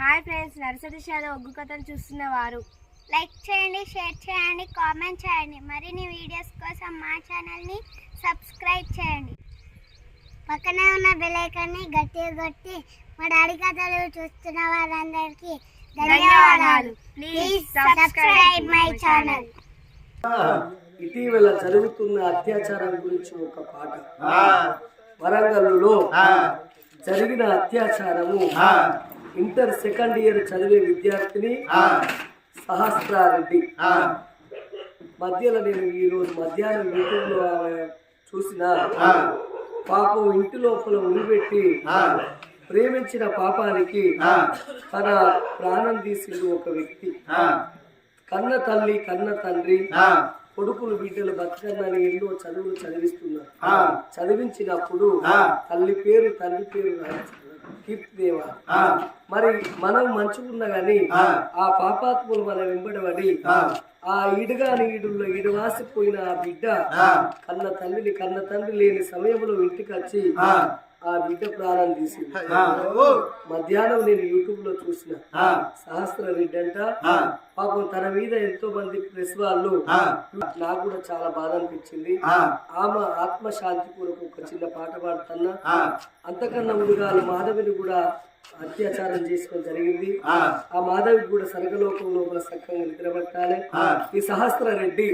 Hi friends nursery షాలో ఒగ్గు కథలు చూస్తున్న వారు. లైక్ చేయండి షేర్ చేయండి కామెంట్ చేయండి. మరిన్ని వీడియోస్ కోసం మా ఛానల్ని సబ్స్క్రైబ్ చేయండి. పక్కనే ఉన్న బెల్ ఐకాన్ని గట్టిగా కొట్టి మా డాడీ కథలు చూస్తున్న వారందరికీ ధన్యవాదాలు. ప్లీజ్ సబ్స్క్రైబ్ మై ఛానల్ ఇటీవల జరుగుతున్న అత్యాచారం గురించి ఒక పాట. వరంగల్లో జరిగిన అత్యాచారము ఇంటర్ సెకండ్ ఇయర్ చదివే విద్యార్థిని సహస్రారెడ్డి. మధ్యలో నేను ఈరోజు మధ్యాహ్నం యూట్యూబ్లో ఆమె చూసిన పాపం ఇంటి లోపల ఉనిపెట్టి ప్రేమించిన పాపానికి తన ప్రాణం తీసింది ఒక వ్యక్తి. కన్న తల్లి కన్న తండ్రి కొడుకులు బిడ్డలు బతకన్నని ఎన్నో చదువులు చదివిస్తున్నారు. చదివించినప్పుడు తల్లి పేరు తండ్రి పేరు రాయించుకున్నారు. కీర్తిదేవ. మరి మనం మంచుకున్నా గాని ఆ. పాపాత్ములు మన వెంబడబడి ఆ. ఇడుగాని ఈడుల్లో ఇడువాసిపోయిన ఆ బిడ్డ కన్న తల్లిని కన్న తండ్రి లేని సమయంలో ఇంటికి వచ్చి ఆ బిడ్డ ప్రాణం తీసింది. మధ్యాహ్నం నేను యూట్యూబ్లో చూసిన. సహస్ర రెడ్డి అంట పాపం తన మీద ఎంతో మంది ప్రెస్ వాళ్ళు నాకు కూడా చాలా బాధ అనిపించింది. ఆమె ఆత్మశాంతి కొరకు ఒక చిన్న పాట పాడుతున్నా. అంతకన్నా ముందుగా మాధవిని కూడా అత్యాచారం చేసుకోవడం జరిగింది. ఆ మాధవి కూడా సరగలోకం లోపల సక్రంగా నిద్రపట్టాలి. ఈ సహస్ర రెడ్డి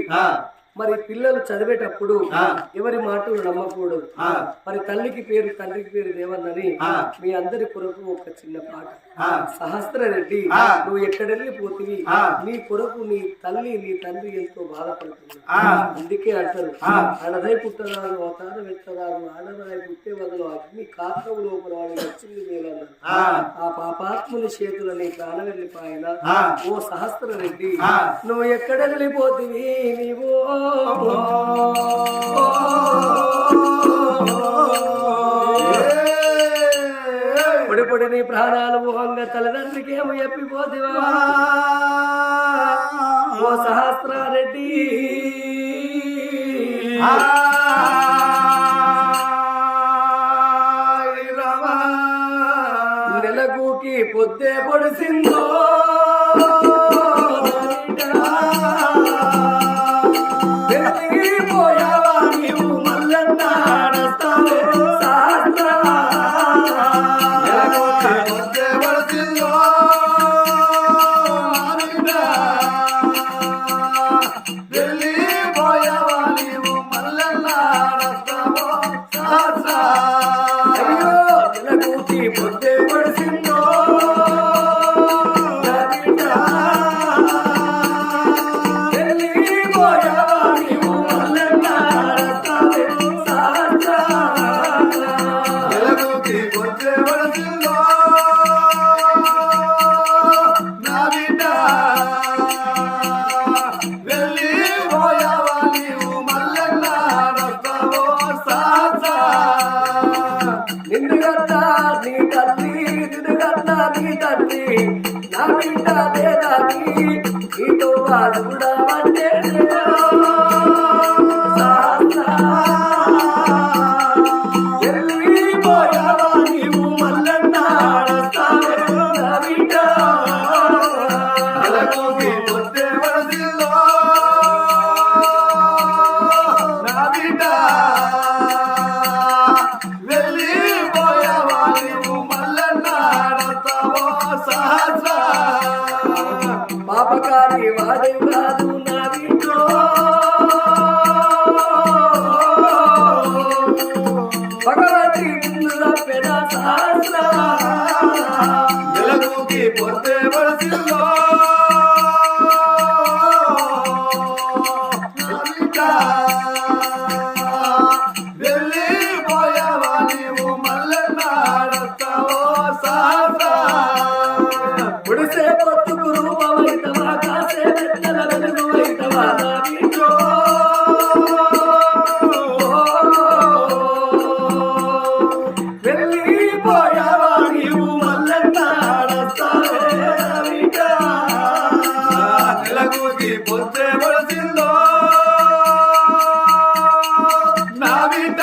మరి పిల్లలు చదివేటప్పుడు ఎవరి మాటలు నమ్మకూడదు. మరి తల్లికి పేరు తండ్రికి పేరు దేవన్నని మీ అందరి కొరకు ఒక చిన్న పాట సహస్ర రెడ్డి నువ్వు ఎక్కడెళ్ళి పోతివి? నీ కొరకు నీ తల్లి నీ తండ్రి ఎంతో బాధపడుతుంది అందుకే అంటారు ఆడదై పుట్టరాదు అవతార వెత్తరాదు ఆడదాయి పుట్టే వదలు అగ్ని కాత్రము లోపల వాడు వచ్చింది మేలన్నారు ఆ. పాపాత్ముని చేతులని ప్రాణం వెళ్ళిపోయిన ఓ సహస్ర రెడ్డి నువ్వు ఎక్కడ వెళ్ళిపోతివి నీవు పొడి పొడి నీ ప్రాణాలు మోహంగా తల్లిదండ్రికి ఏమో చెప్పిపోతివా ఓ సహస్రారెడ్డి. నెలకుకి పొద్దే పొడిసిందో. వెళ్ళిపోయావా తల్లి నా బిడ్డ లేదా నీతో వాడు que por పొద్దే పొలసిందో నా బిడ్డ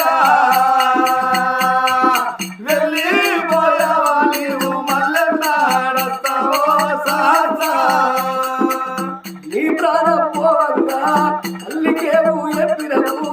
వెళ్ళిపోయావా నీవు మల్లెన్నాడతావో సాసా నీ ప్రాణం పోగా అల్లికేవు ఎప్పినవు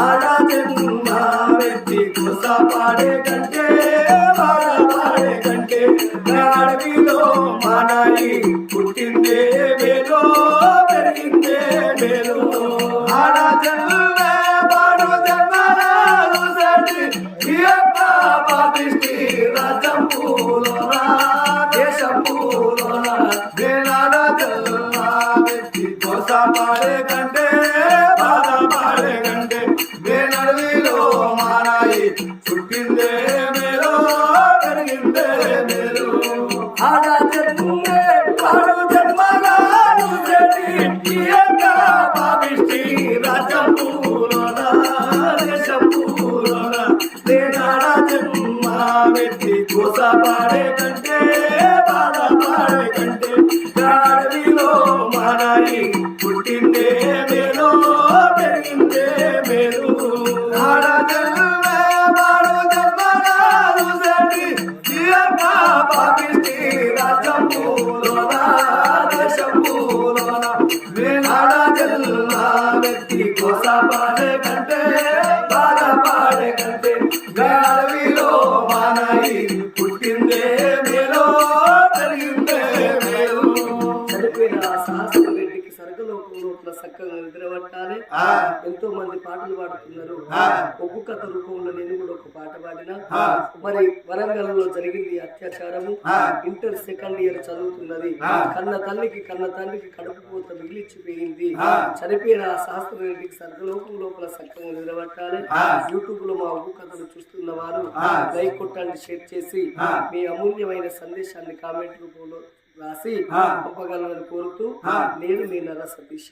ఆడ జన్మ వ్యక్తి కుస పాడే కంటే వాడ పాడే కంటే అడవిలో మానాయి పుట్టిందే మేలో పెరిగిందే మేలో ఆడ జన్మే పాడు జన్మలాడు చెడి, ఈ యొక్క పాడే కంటే పాడే కంటే బాధ పాడే కంటే గాడిలో మానాయి పుట్టిందే మేలో పెరిగిందే మేలు. ఆడ జన్మే వాడు సహస్ర రెడ్డికి సరగలోకం లోపల చక్కగా నిద్రపట్టాలి. ఎంతో మంది పాటలు పాడుతున్నారు. ఒగ్గు కథ రూపంలో నేను కూడా ఒక పాట పాడినా. మరి వరంగల్లో జరిగింది అత్యాచారము. ఇంటర్ సెకండ్ ఇయర్ చదువుతున్నది. కన్న తల్లికి కన్న తండ్రికి కడుపు పూత మిగిలిచ్చిపోయింది. చనిపోయిన ఆ శాస్త్ర రెడ్డికి లోపల చక్కగా ఆ. యూట్యూబ్లో మా ఒగ్గు కథలు చూస్తున్న వారు. లైక్ కొట్టండి షేర్ చేసి. మీ అమూల్యమైన సందేశాన్ని కామెంట్ రూపంలో రాసి ఆ. పంపగలరని కోరుతూ. నేను మీ నర సతీష్.